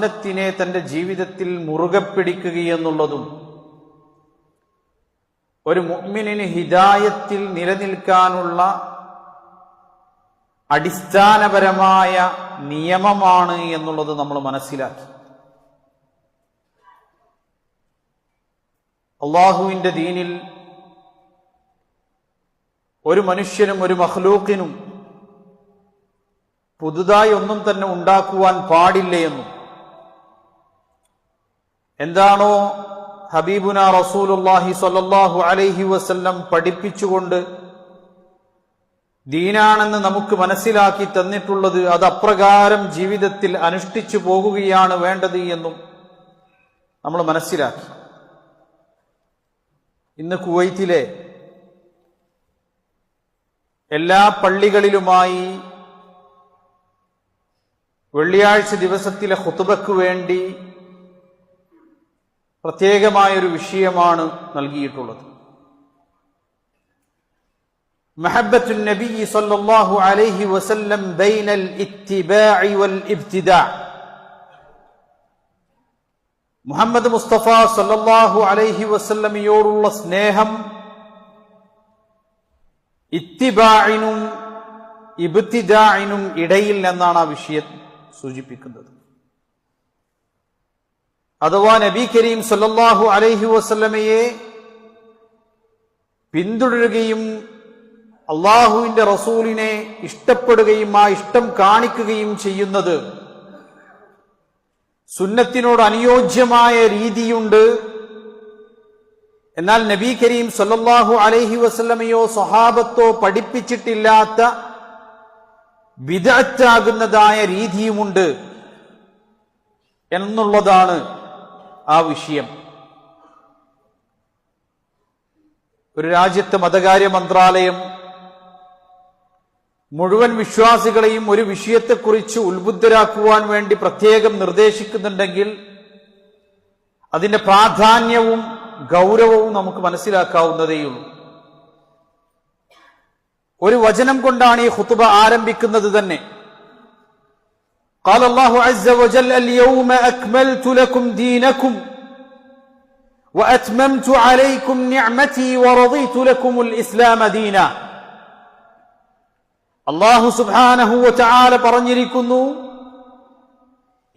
സുന്നത്തിനെ തന്റെ ജീവിതത്തിൽ മുറുകെ പിടിക്കുകയെന്നുള്ളതും ഒരു മുഅ്മിനിന് ഹിദായത്തിൽ നിലനിൽക്കാനുള്ള അടിസ്ഥാനപരമായ നിയമമാണ് എന്നുള്ളത് നമ്മൾ മനസ്സിലാക്കി. അള്ളാഹുവിന്റെ ദീനിൽ ഒരു മനുഷ്യനും ഒരു മഹ്ലൂക്കിനും പുതുതായി ഒന്നും തന്നെ ഉണ്ടാക്കുവാൻ പാടില്ല എന്നും എന്താണോ ഹബീബുന റസൂലുല്ലാഹി സ്വല്ലല്ലാഹു അലൈഹി വസല്ലം പഠിപ്പിച്ചുകൊണ്ട് ദീനാണെന്ന് നമുക്ക് മനസ്സിലാക്കി തന്നിട്ടുള്ളത് അത് അപ്രകാരം ജീവിതത്തിൽ അനുഷ്ഠിച്ചു പോകുകയാണ് വേണ്ടത് എന്നും നമ്മൾ മനസ്സിലാക്കി. ഇന്ന് കുവൈത്തിലെ എല്ലാ പള്ളികളിലുമായി വെള്ളിയാഴ്ച ദിവസത്തിലെ ഹുതുബക്ക് വേണ്ടി പ്രത്യേകമായൊരു വിഷയമാണ് നൽകിയിട്ടുള്ളത്. മെഹബത്തു നബി സല്ലല്ലാഹു അലൈഹി വസല്ലം ബൈനൽ ഇത്തിബാഇ വൽ മുഹമ്മദ് മുസ്തഫ സല്ലല്ലാഹു അലൈഹി വസല്ലമയോടുള്ള സ്നേഹം ഇത്തിബാഇനും ഇബ്തിദാഇനും ഇടയിൽ എന്നാണ് ആ വിഷയം സൂചിപ്പിക്കുന്നത്. അഥവാ നബി കരീം സല്ലാഹു അലൈഹി വസ്ലമയെ പിന്തുടരുകയും അള്ളാഹുവിന്റെ റസൂലിനെ ഇഷ്ടപ്പെടുകയും ആ ഇഷ്ടം കാണിക്കുകയും ചെയ്യുന്നത് സുന്നത്തിനോട് അനുയോജ്യമായ രീതിയുണ്ട്. എന്നാൽ നബി കരീം സല്ലാഹു അലൈഹി വസ്ലമയോ സ്വഹാബത്തോ പഠിപ്പിച്ചിട്ടില്ലാത്ത വിദഗ്ധാകുന്നതായ രീതിയുമുണ്ട് എന്നുള്ളതാണ് ആ വിഷയം. ഒരു രാജ്യത്ത് മതകാര്യ മന്ത്രാലയം മുഴുവൻ വിശ്വാസികളെയും ഒരു വിഷയത്തെക്കുറിച്ച് ഉത്ബുദ്ധരാക്കുവാൻ വേണ്ടി പ്രത്യേകം നിർദ്ദേശിക്കുന്നുണ്ടെങ്കിൽ അതിന്റെ പ്രാധാന്യവും ഗൗരവവും നമുക്ക് മനസ്സിലാക്കാവുന്നതേയുള്ളൂ. ഒരു വചനം കൊണ്ടാണ് ഈ ഹുത്തുബ ആരംഭിക്കുന്നത് തന്നെ. قال الله عز وجل اليوم أكملت لكم دينكم وأتممت عليكم نعمتي ورضيت لكم الإسلام دينا അള്ളാഹു സുബാനഹുവ ചാല പറഞ്ഞിരിക്കുന്നു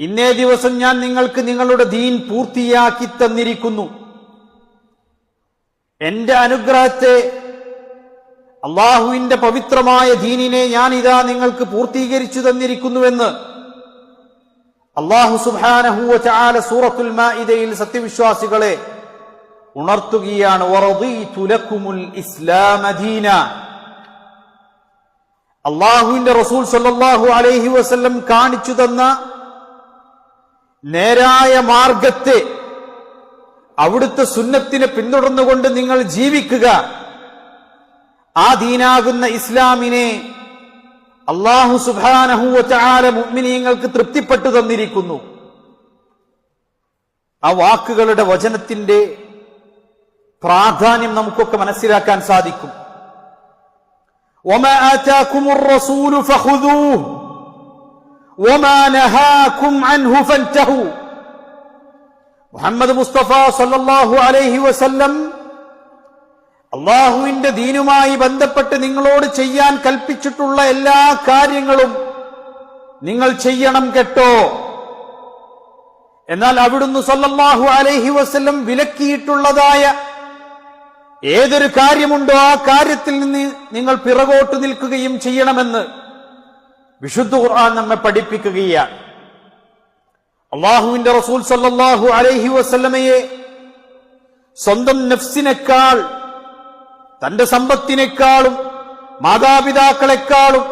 ഇന്നേ ദിവസം ഞാൻ നിങ്ങൾക്ക് നിങ്ങളുടെ ദീൻ പൂർത്തിയാക്കി തന്നിരിക്കുന്നു എന്റെ അനുഗ്രഹത്തെ അള്ളാഹുവിന്റെ പവിത്രമായ ദീനിനെ ഞാൻ ഇതാ നിങ്ങൾക്ക് പൂർത്തീകരിച്ചു തന്നിരിക്കുന്നുവെന്ന് അള്ളാഹു സുബാനഹുവ സൂറത്തുൽ മാഇദയിൽ സത്യവിശ്വാസികളെ ഉണർത്തുകയാണ് വറദീതു ലക്കുമുൽ ഇസ്ലാമ ദീന. അള്ളാഹുവിന്റെ റസൂൽ സല്ലാഹു അലൈഹി വസ്ല്ലം കാണിച്ചു തന്ന നേരായ മാർഗത്തെ അവിടുത്തെ സുന്നത്തിനെ പിന്തുടർന്നുകൊണ്ട് നിങ്ങൾ ജീവിക്കുക. ആ ദീനാകുന്ന ഇസ്ലാമിനെ അള്ളാഹു സുബാനഹൂവച്ചാല മുഗ്മിനീങ്ങൾക്ക് തൃപ്തിപ്പെട്ടു തന്നിരിക്കുന്നു. ആ വാക്കുകളുടെ വചനത്തിന്റെ പ്രാധാന്യം നമുക്കൊക്കെ മനസ്സിലാക്കാൻ സാധിക്കും. മുഹമ്മദ് മുസ്തഫ സല്ലാഹു അലൈഹി വസല്ലം അള്ളാഹുവിന്റെ ദീനുമായി ബന്ധപ്പെട്ട് നിങ്ങളോട് ചെയ്യാൻ കൽപ്പിച്ചിട്ടുള്ള എല്ലാ കാര്യങ്ങളും നിങ്ങൾ ചെയ്യണം കേട്ടോ. എന്നാൽ അവിടുന്ന് സല്ലല്ലാഹു അലൈഹി വസല്ലം വിലക്കിയിട്ടുള്ളതായ ഏതൊരു കാര്യമുണ്ടോ ആ കാര്യത്തിൽ നിന്ന് നിങ്ങൾ പിറകോട്ട് നിൽക്കുകയും ചെയ്യണമെന്ന് വിശുദ്ധ ഖുർആൻ നമ്മെ പഠിപ്പിക്കുകയാണ്. അള്ളാഹുവിന്റെ റസൂൽ സല്ലല്ലാഹു അലൈഹി വസല്ലമയെ സ്വന്തം നഫ്സിനേക്കാൾ തന്റെ സമ്പത്തിനേക്കാളും മാതാപിതാക്കളെക്കാളും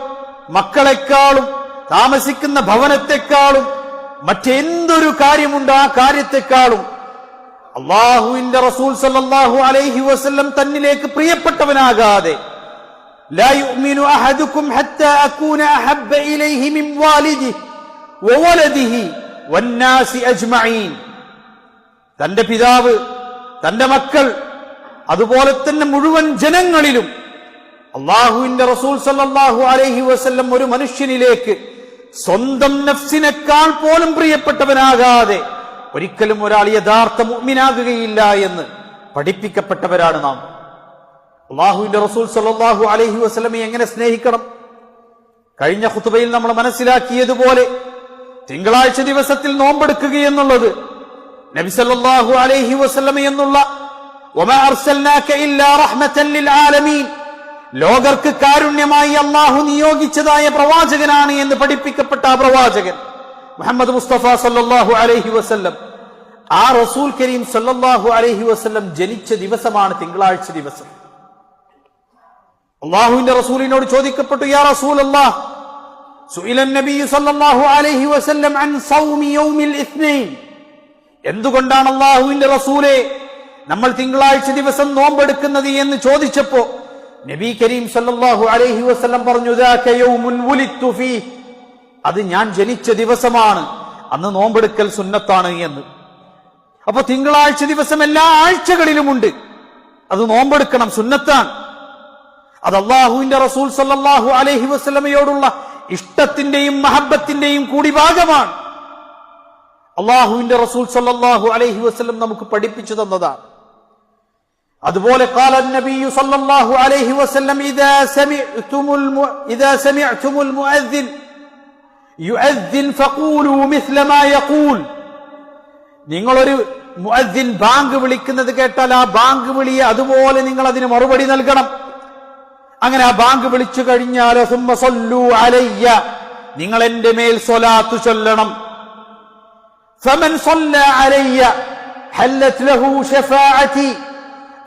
മക്കളെക്കാളും താമസിക്കുന്ന ഭവനത്തെക്കാളും മറ്റെന്തൊരു കാര്യമുണ്ട് ആ കാര്യത്തെക്കാളും അള്ളാഹുവിന്റെ റസൂൽ സല്ലാഹു അലൈഹി വസ്ല്ലം തന്നിലേക്ക് പ്രിയപ്പെട്ടവനാകാതെ തന്റെ പിതാവ് തന്റെ മക്കൾ അതുപോലെ തന്നെ മുഴുവൻ ജനങ്ങളിലും അള്ളാഹുവിന്റെ റസൂൽ സല്ലാഹു അലൈഹി വസ്ല്ലം ഒരു മനുഷ്യനിലേക്ക് സ്വന്തം നഫ്സിനേക്കാൾ പോലും പ്രിയപ്പെട്ടവനാകാതെ ഒരിക്കലും ഒരാൾ യഥാർത്ഥ മുഗ്മിനാകുകയില്ല എന്ന് പഠിപ്പിക്കപ്പെട്ടവരാണ് നാം. അള്ളാഹുവിന്റെ റസൂൽ സല്ലാഹു അലൈഹി വസ്ലമെ എങ്ങനെ സ്നേഹിക്കണം? കഴിഞ്ഞ ഹുത്തുബയിൽ നമ്മൾ മനസ്സിലാക്കിയതുപോലെ തിങ്കളാഴ്ച ദിവസത്തിൽ നോമ്പെടുക്കുകയെന്നുള്ളത് നബി സല്ലല്ലാഹു അലൈഹി വസല്ലമ എന്നുള്ള ലോകർക്ക് കാരുണ്യമായി അള്ളാഹു നിയോഗിച്ചതായ പ്രവാചകനാണ് എന്ന് പഠിപ്പിക്കപ്പെട്ട ആ പ്രവാചകൻ മുഹമ്മദ് മുസ്തഫ സല്ലാഹു അലഹി വസ്ല്ലം. ആ റസൂൽ കരീം സല്ലാഹു അലഹി വസ്ല്ലം ജനിച്ച ദിവസമാണ് തിങ്കളാഴ്ച ദിവസം. അള്ളാഹുവിന്റെ റസൂലിനോട് ചോദിക്കപ്പെട്ടു യാ റസൂൽ സല്ലല്ലാഹു അലൈഹി വസല്ലം അൻ സൗമി യൗമിൽ എന്തുകൊണ്ടാണ് അള്ളാഹുവിന്റെ റസൂലെ നമ്മൾ തിങ്കളാഴ്ച ദിവസം നോമ്പെടുക്കുന്നത് എന്ന് ചോദിച്ചപ്പോ നബി കരീം സല്ലാഹു അലൈഹി വസ്ലം പറഞ്ഞു. അത് ഞാൻ ജനിച്ച ദിവസമാണ്. അന്ന് നോമ്പെടുക്കൽ സുന്നത്താണ് എന്ന്. അപ്പൊ തിങ്കളാഴ്ച ദിവസം എല്ലാ ആഴ്ചകളിലുമുണ്ട്. അത് നോമ്പെടുക്കണം സുന്നത്താണ്. അത് അള്ളാഹുവിന്റെ റസൂൽ സല്ലാഹു അലൈഹി വസ്ലമയോടുള്ള ഇഷ്ടത്തിന്റെയും മഹബത്തിന്റെയും കൂടി ഭാഗമാണ് അള്ളാഹുവിന്റെ റസൂൽ സല്ലാഹു അലൈഹി വസ്ലം നമുക്ക് പഠിപ്പിച്ചു തന്നതാണ്. അതുപോലെ قال النبي صلى الله عليه وسلم إذا سمعتم الم... إذا سمعتم المؤذن يؤذن فقولوا مثل ما يقول നിങ്ങളൊരു മുഅദ്ദിൻ ബാങ്ക് വിളിക്കുന്നത് കേട്ടാൽ ആ ബാങ്ക് വിളിയെ അതുപോലെ നിങ്ങൾ അതിന് മറുപടി നൽകണം അങ്ങനെ ആ ബാങ്ക് വിളിച്ചു കഴിഞ്ഞാൽ സുമ്മ സല്ലു അലയ്യ നിങ്ങൾ എന്റെ മേൽ സ്വലാത്തു ചൊല്ലണം ഫമൻ സല്ല അലയ്യ ഹല്ലത് ലഹു ഷഫാഅതി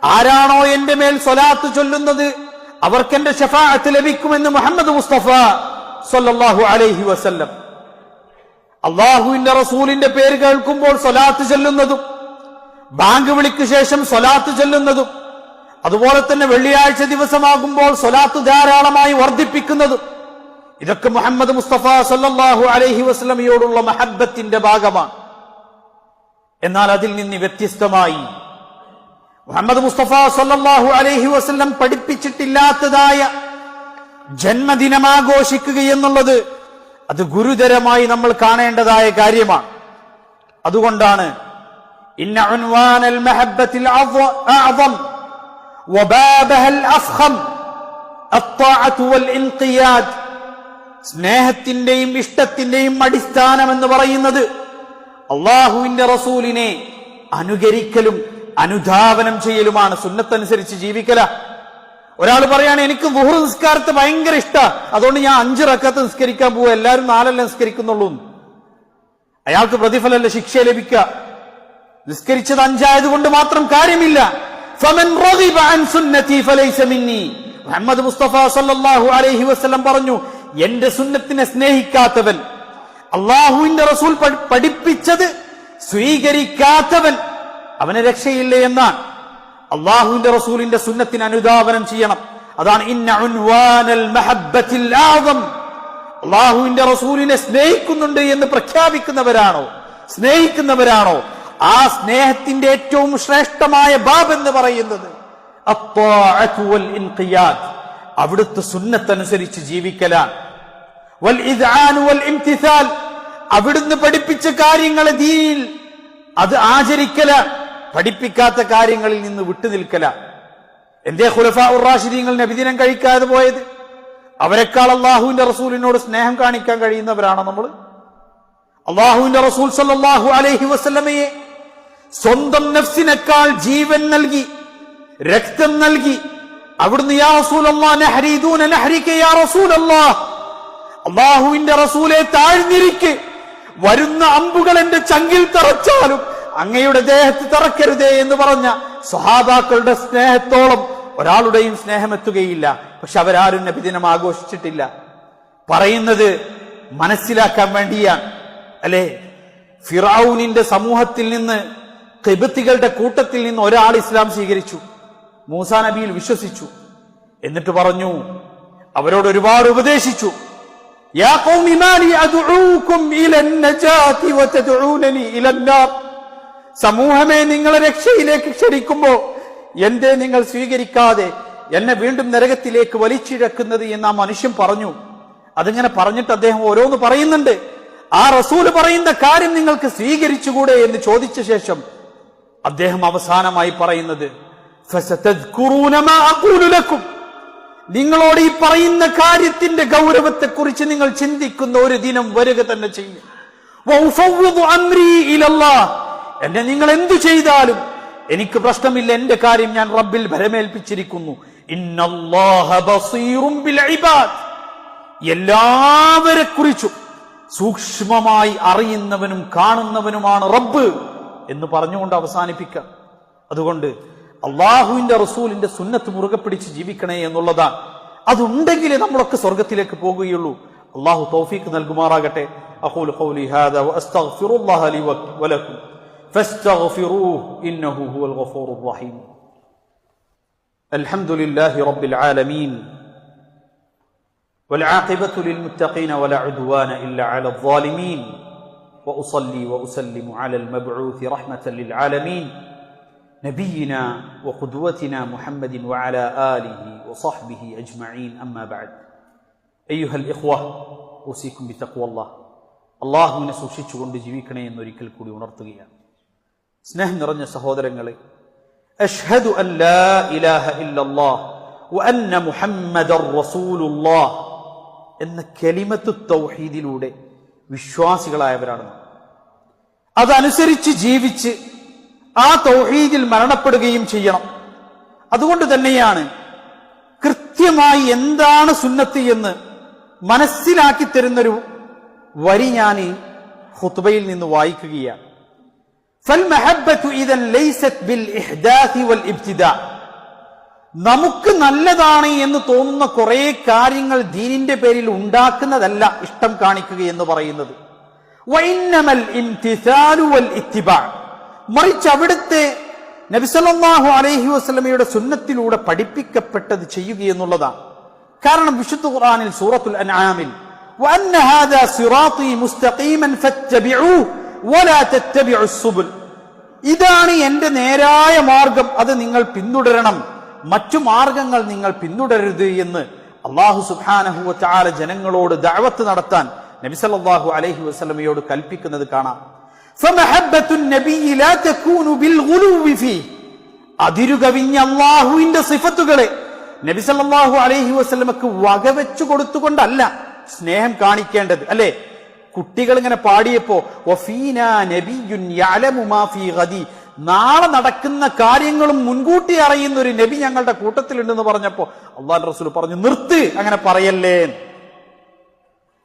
ആരാണോ എന്റെ മേൽ സ്വലാത്ത് ചൊല്ലുന്നത് അവർക്ക് എന്റെ ഷഫാഅത്ത് ലഭിക്കുമെന്ന് മുഹമ്മദ് മുസ്തഫ സല്ലല്ലാഹു അലൈഹി വസല്ലം. അള്ളാഹുവിന്റെ റസൂലിന്റെ പേര് കേൾക്കുമ്പോൾ സ്വലാത്ത് ചൊല്ലുന്നതും ബാങ്ക് വിളിക്ക് ശേഷം സ്വലാത്ത് ചൊല്ലുന്നതും അതുപോലെ തന്നെ വെള്ളിയാഴ്ച ദിവസമാകുമ്പോൾ സ്വലാത്ത് ധാരാളമായി വർദ്ധിപ്പിക്കുന്നതും ഇതൊക്കെ മുഹമ്മദ് മുസ്തഫ സല്ലല്ലാഹു അലൈഹി വസ്ലമയോടുള്ള മഹബത്തിന്റെ ഭാഗമാണ്. എന്നാൽ അതിൽ നിന്ന് വ്യത്യസ്തമായി മുഹമ്മദ് മുസ്തഫ സല്ലാഹു അലൈഹി വസ്ല്ലം പഠിപ്പിച്ചിട്ടില്ലാത്തതായ ജന്മദിനമാഘോഷിക്കുക എന്നുള്ളത് അത് ഗുരുതരമായി നമ്മൾ കാണേണ്ടതായ കാര്യമാണ്. അതുകൊണ്ടാണ് സ്നേഹത്തിന്റെയും ഇഷ്ടത്തിന്റെയും അടിസ്ഥാനം എന്ന് പറയുന്നത് അള്ളാഹുവിന്റെ റസൂലിനെ അനുകരിക്കലും അനുധാവനം ചെയ്യലുമാണ്. സുന്നത്തനുസരിച്ച് ജീവിക്കല. ഒരാൾ പറയാണ് എനിക്ക് വുഹർ നിസ്കാരത്തെ ഭയങ്കര ഇഷ്ട. അതുകൊണ്ട് ഞാൻ അഞ്ച് റക്കത്ത് നിസ്കരിക്കാൻ പോവുക എല്ലാവരും നാലല്ല നിസ്കരിക്കുന്നുള്ളൂ. അയാൾക്ക് പ്രതിഫലമല്ല ശിക്ഷ ലഭിക്കുക നിസ്കരിച്ചത് അഞ്ചായത് കൊണ്ട് മാത്രം കാര്യമില്ല. മുഹമ്മദ് മുസ്തഫ അലൈഹി പറഞ്ഞു എന്റെ സുന്നത്തിനെ സ്നേഹിക്കാത്തവൻ അള്ളാഹുവിന്റെ റസൂൽ പഠി- പഠിപ്പിച്ചത് സ്വീകരിക്കാത്തവൻ അവന് രക്ഷയില്ല എന്നാണ്. അള്ളാഹുവിന്റെ റസൂലിന്റെ സുന്നത്തിന് അനുധാവനം ചെയ്യണം. അതാണ് അള്ളാഹുവിന്റെ റസൂലിനെ സ്നേഹിക്കുന്നുണ്ട് എന്ന് പ്രഖ്യാപിക്കുന്നവരാണോ? സ്നേഹിക്കുന്നവരാണോ? ആ സ്നേഹത്തിന്റെ ഏറ്റവും ശ്രേഷ്ഠമായ ബാബ് എന്ന് പറയുന്നത്. അവിടുത്തെ സുന്നത്തനുസരിച്ച് ജീവിക്കലാണ്. അവിടുന്ന് പഠിപ്പിച്ച കാര്യങ്ങൾ ദീനിൽ അത് ആചരിക്കല പഠിപ്പിക്കാത്ത കാര്യങ്ങളിൽ നിന്ന് വിട്ടുനിൽക്കല. എന്റെ ഖുലഫ ഉറാഷിദീങ്ങൾ നബിദിനം കഴിക്കാതെ പോയത്? അവരെക്കാൾ അള്ളാഹുവിന്റെ റസൂലിനോട് സ്നേഹം കാണിക്കാൻ കഴിയുന്നവരാണ് നമ്മൾ അള്ളാഹുവിന്റെ റസൂൽ സല്ലാഹു അലൈഹി വസ്ലമയെ സ്വന്തം നഫ്സിനേക്കാൾ ജീവൻ നൽകി രക്തം നൽകി അവിടുന്ന് യാ അള്ളാഹുവിന്റെ റസൂലെ താഴ്ന്നിരിക്കെ വരുന്ന അമ്പുകൾ എന്റെ ചങ്കിൽ തറച്ചാലും അങ്ങയുടെ ദേഹത്ത് തറക്കരുതേ എന്ന് പറഞ്ഞ സ്വഹാബാക്കളുടെ സ്നേഹത്തോളം ഒരാളുടെയും സ്നേഹം എത്തുകയില്ല പക്ഷെ അവരാരും നബിദിനം ആഘോഷിച്ചിട്ടില്ല. പറയുന്നത് മനസ്സിലാക്കാൻ വേണ്ടിയാണ്. അല്ലെ? ഫിറാവുനിന്റെ സമൂഹത്തിൽ നിന്ന് കെബത്തികളുടെ കൂട്ടത്തിൽ നിന്ന് ഒരാൾ ഇസ്ലാം സ്വീകരിച്ചു. മൂസാ നബിയിൽ വിശ്വസിച്ചു. എന്നിട്ട് പറഞ്ഞു അവരോട് ഒരുപാട് ഉപദേശിച്ചു. യാ ഖൗമി മാലി ഇലന്നജാതി നാർ. സമൂഹമേ നിങ്ങളെ രക്ഷയിലേക്ക് ക്ഷണിക്കുമ്പോ എന്റെ നിങ്ങൾ സ്വീകരിക്കാതെ എന്നെ വീണ്ടും നരകത്തിലേക്ക് വലിച്ചിഴക്കുന്നത് എന്ന് ആ മനുഷ്യൻ പറഞ്ഞു അതിങ്ങനെ പറഞ്ഞിട്ട് അദ്ദേഹം ഓരോന്ന് പറയുന്നുണ്ട് ആ റസൂൽ പറയുന്ന കാര്യം നിങ്ങൾക്ക് സ്വീകരിച്ചുകൂടെ എന്ന് ചോദിച്ച ശേഷം അദ്ദേഹം അവസാനമായി പറയുന്നത്. നിങ്ങളോട് ഈ പറയുന്ന കാര്യത്തിന്റെ ഗൗരവത്തെ കുറിച്ച് നിങ്ങൾ ചിന്തിക്കുന്ന ഒരു ദിനം വരിക തന്നെ ചെയ്യും. എന്നെ നിങ്ങൾ എന്തു ചെയ്താലും എനിക്ക് പ്രശ്നമില്ല എന്റെ കാര്യം ഞാൻ റബ്ബിൽ ഭരമേൽപ്പിച്ചിരിക്കുന്നു. എല്ലാവരെ കുറിച്ചും സൂക്ഷ്മമായി അറിയുന്നവനും കാണുന്നവനുമാണ് റബ്ബ് എന്ന് പറഞ്ഞുകൊണ്ട് അവസാനിപ്പിക്കാം അതുകൊണ്ട് അള്ളാഹുവിന്റെ റസൂലിന്റെ സുന്നത്ത് മുറുകെ പിടിച്ച് ജീവിക്കണേ എന്നുള്ളതാണ്. അതുണ്ടെങ്കിലേ നമ്മളൊക്കെ സ്വർഗത്തിലേക്ക് പോകുകയുള്ളൂ. അള്ളാഹു തൗഫീഖ് നൽകുമാറാകട്ടെ. അഖൂൽ ഖൗലി ഹാദാ വഅസ്തഗ്ഫിറുല്ലാഹ ലി വലക്കും ഫസ്തഗ്ഫിറൂഹു ഇന്നഹു ഹുവൽ ഗഫൂറുർ റഹീം الحمد لله رب العالمين والعاقبة للمتقين ولا عدوان إلا على الظالمين وأصلي وأسلم على المبعوث رحمة للعالمين نبينا وقدوتنا محمد وعلى آله وصحبه أجمعين أما بعد أيها الإخوة أوصيكم بتقوى الله അള്ളാഹുവിനെ സൂക്ഷിച്ചുകൊണ്ട് ജീവിക്കണേ എന്നൊരിക്കൽ കൂടി ഉണർത്തുകയാണ് സ്നേഹം നിറഞ്ഞ സഹോദരങ്ങളെ അഷ്ഹദു അല്ലാ ഇലാഹ ഇല്ലല്ലാഹ് വഅന്ന മുഹമ്മദർ റസൂലുള്ളാഹ് എന്ന കലിമത്ത് തൗഹീദിലൂടെ വിശ്വാസികളായവരാണ് അതനുസരിച്ച് ജീവിച്ച് ആ തൗഹീദിൽ മരണപ്പെടുകയും ചെയ്യണം. അതുകൊണ്ട് തന്നെയാണ് കൃത്യമായി എന്താണ് സുന്നത്തി എന്ന് മനസ്സിലാക്കി തരുന്നൊരു വരി ഞാൻ ഹുത്തുബയിൽ നിന്ന് വായിക്കുകയാണ്. നമുക്ക് നല്ലതാണ് എന്ന് തോന്നുന്ന കുറെ കാര്യങ്ങൾ ദീനിന്റെ പേരിൽ ഉണ്ടാക്കുന്നതല്ല ഇഷ്ടം കാണിക്കുക എന്ന് പറയുന്നത് വൈന്നമൽ ഇംതിസാലു വൽ ഇത്തിബാ മറിച്ച് അവിടുത്തെ നബിസല്ലാഹു അലൈഹി വസ്ലമയുടെ സുന്നത്തിലൂടെ പഠിപ്പിക്കപ്പെട്ടത് ചെയ്യുക എന്നുള്ളതാണ് കാരണം വിശുദ്ധ ഖുർആനിൽ സൂറത്തുൽ അൻആമിൽ وأن هذا صراطي مستقيما فاتبعوه ഇതാണ് എന്റെ നേരായ മാർഗം. അത് നിങ്ങൾ പിന്തുടരണം. മറ്റു മാർഗങ്ങൾ നിങ്ങൾ പിന്തുടരരുത് എന്ന് അള്ളാഹു സുബാനഹുവ ചാല ജനങ്ങളോട് ദഴവത്ത് നടത്താൻ നബിസല്ലാഹു അലഹി വസ്ലമയോട് കൽപ്പിക്കുന്നത് കാണാം. അതിരുകവിഞ്ഞ അള്ളാഹുവിന്റെ സിഫത്തുകളെ നബിസല്ലാഹു അലഹി വസ്ലമക്ക് വകവെച്ചു കൊടുത്തുകൊണ്ടല്ല സ്നേഹം കാണിക്കേണ്ടത്. അല്ലേ? കുട്ടികൾ ഇങ്ങനെ പാടിയപ്പോ നാളെ നടക്കുന്ന കാര്യങ്ങളും മുൻകൂട്ടി അറിയുന്ന ഒരു നബി ഞങ്ങളുടെ കൂട്ടത്തിലുണ്ടെന്ന് പറഞ്ഞപ്പോ അള്ളാഹ് റസൂൽ പറഞ്ഞു നിർത്ത്. അങ്ങനെ പറയല്ലേ.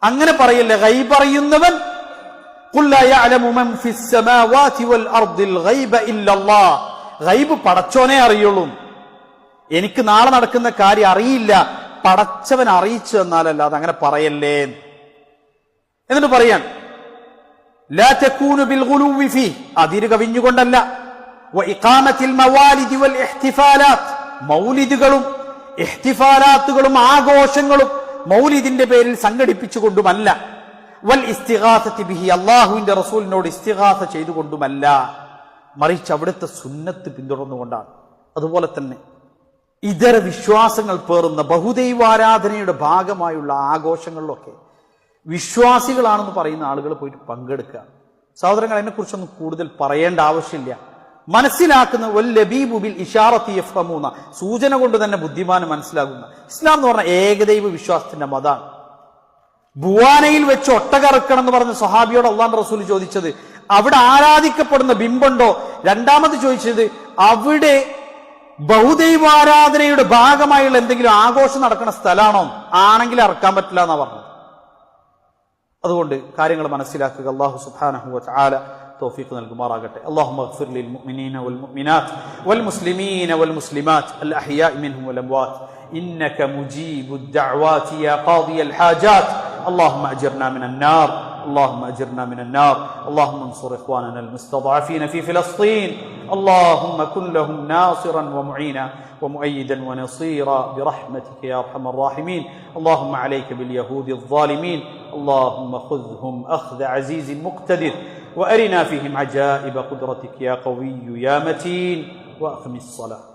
അങ്ങനെ പറയല്ലേ. പറയുന്നവൻ ഗൈബ് പടച്ചോനെ അറിയുള്ളൂ. എനിക്ക് നാളെ നടക്കുന്ന കാര്യം അറിയില്ല. പടച്ചവൻ അറിയിച്ചു എന്നാലല്ലാതെ അങ്ങനെ പറയല്ലേ. എന്നിട്ട് പറയാൻ അതിര് കവിഞ്ഞുകൊണ്ടല്ല. മൗലിദുകളും ഇഹ്തിഫാലാത്തുകളും ആഘോഷങ്ങളും മൗലിദിന്റെ പേരിൽ സംഘടിപ്പിച്ചുകൊണ്ടുമല്ല. വൽ ബിഹി അള്ളാഹുവിന്റെ റസൂലിനോട് ഇസ്തിഹാസ ചെയ്തുകൊണ്ടുമല്ല. മറിച്ച് അവിടുത്തെ സുന്നത്ത് പിന്തുടർന്നുകൊണ്ടാണ്. അതുപോലെ തന്നെ ഇതര വിശ്വാസങ്ങൾ പേറുന്ന ബഹുദൈവാരാധനയുടെ ഭാഗമായുള്ള ആഘോഷങ്ങളിലൊക്കെ വിശ്വാസികളാണെന്ന് പറയുന്ന ആളുകൾ പോയിട്ട് പങ്കെടുക്കുക സഹോദരങ്ങൾ അതിനെക്കുറിച്ചൊന്നും കൂടുതൽ പറയേണ്ട ആവശ്യമില്ല. മനസ്സിലാക്കുന്ന ബിൽ ഇഷാറത്തി യഫ്ഹമൂന്ന സൂചന കൊണ്ട് തന്നെ ബുദ്ധിമാന് മനസ്സിലാകുന്ന. ഇസ്ലാം എന്ന് പറഞ്ഞ ഏകദൈവ വിശ്വാസത്തിന്റെ മതാണ്. ബുവാനയിൽ വെച്ച് ഒട്ടകറക്കണം എന്ന് പറഞ്ഞ സഹാബിയോട് അള്ളാൻ റസൂൽ ചോദിച്ചത് അവിടെ ആരാധിക്കപ്പെടുന്ന ബിംബുണ്ടോ? രണ്ടാമത് ചോദിച്ചത് അവിടെ ബഹുദൈവാരാധനയുടെ ഭാഗമായുള്ള എന്തെങ്കിലും ആഘോഷം നടക്കുന്ന സ്ഥലമാണോ ആണെങ്കിൽ ഇറക്കാൻ പറ്റില്ല എന്നാ പറഞ്ഞത്. അതുകൊണ്ട് കാര്യങ്ങൾ മനസ്സിലാക്കുക അള്ളാഹു സുബ്ഹാനഹു വതആല توفيق നൽകുമാറാകട്ടെ اللهم اغفر للمؤمنين والمؤمنات والمسلمين والمسلمات الأحياء منهم والأموات إنك مجيب الدعوات يا قاضي الحاجات اللهم أجرنا من النار اللهم أجرنا من النار. اللهم انصر إخواننا المستضعفين في فلسطين. اللهم كن لهم ناصرا ومعينا ومؤيدا ونصيرا برحمتك يا أرحم الراحمين. اللهم عليك باليهود الظالمين. اللهم خذهم أخذ عزيز مقتدر. وأرنا فيهم عجائب قدرتك يا قوي يا متين. وأقم الصلاة.